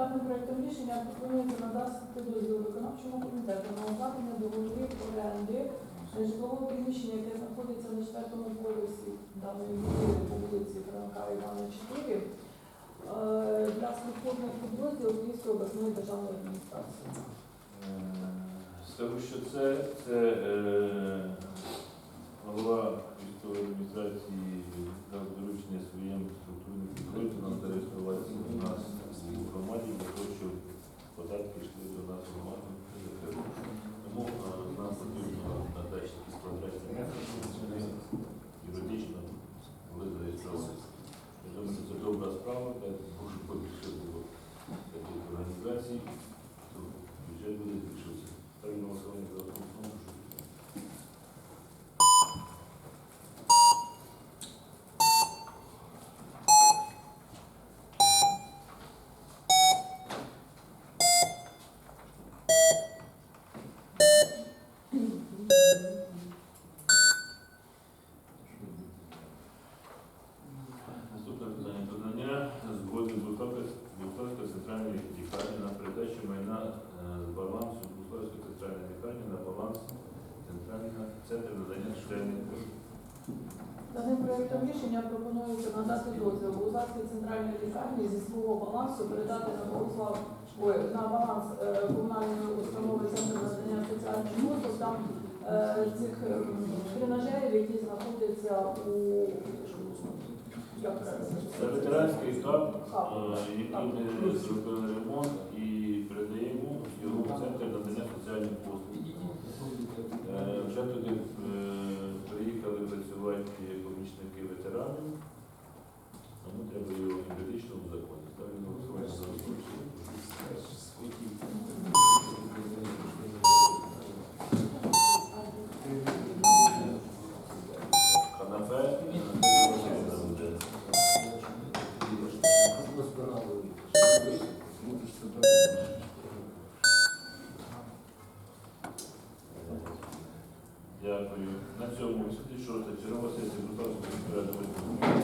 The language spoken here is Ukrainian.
Даним проектом рішення пропонується надати дозвіл виконавчому комітету на укладення договорів оренди житлового приміщення, яке знаходиться на четвертому поверсі даної будівлі по вулиці Франка Івана 4, е, для структурних підрозділів Київської обласної державної адміністрації. Е, Скажу, що це, це е, голова військової адміністрації дав доручення своїм справа, де може побільше було таких організацій, то бюджет буде збільшуватися. Баланс Центрального центру надання соціальних послуг. Даним проектом рішення пропонується надати дозвіл Лузацькій центральній лікарні зі свого балансу передати на Богослав ой, на баланс е, комунальної установи центру надання соціальних послуг там е, цих е, тренажерів, які знаходяться у як це Це ветеранський хаб, Хаб. е, який ми зробили ремонт треба його юридично узаконити. Ставлю на голосування. Канапе, Дякую. На цьому 86 чергова сесія міської ради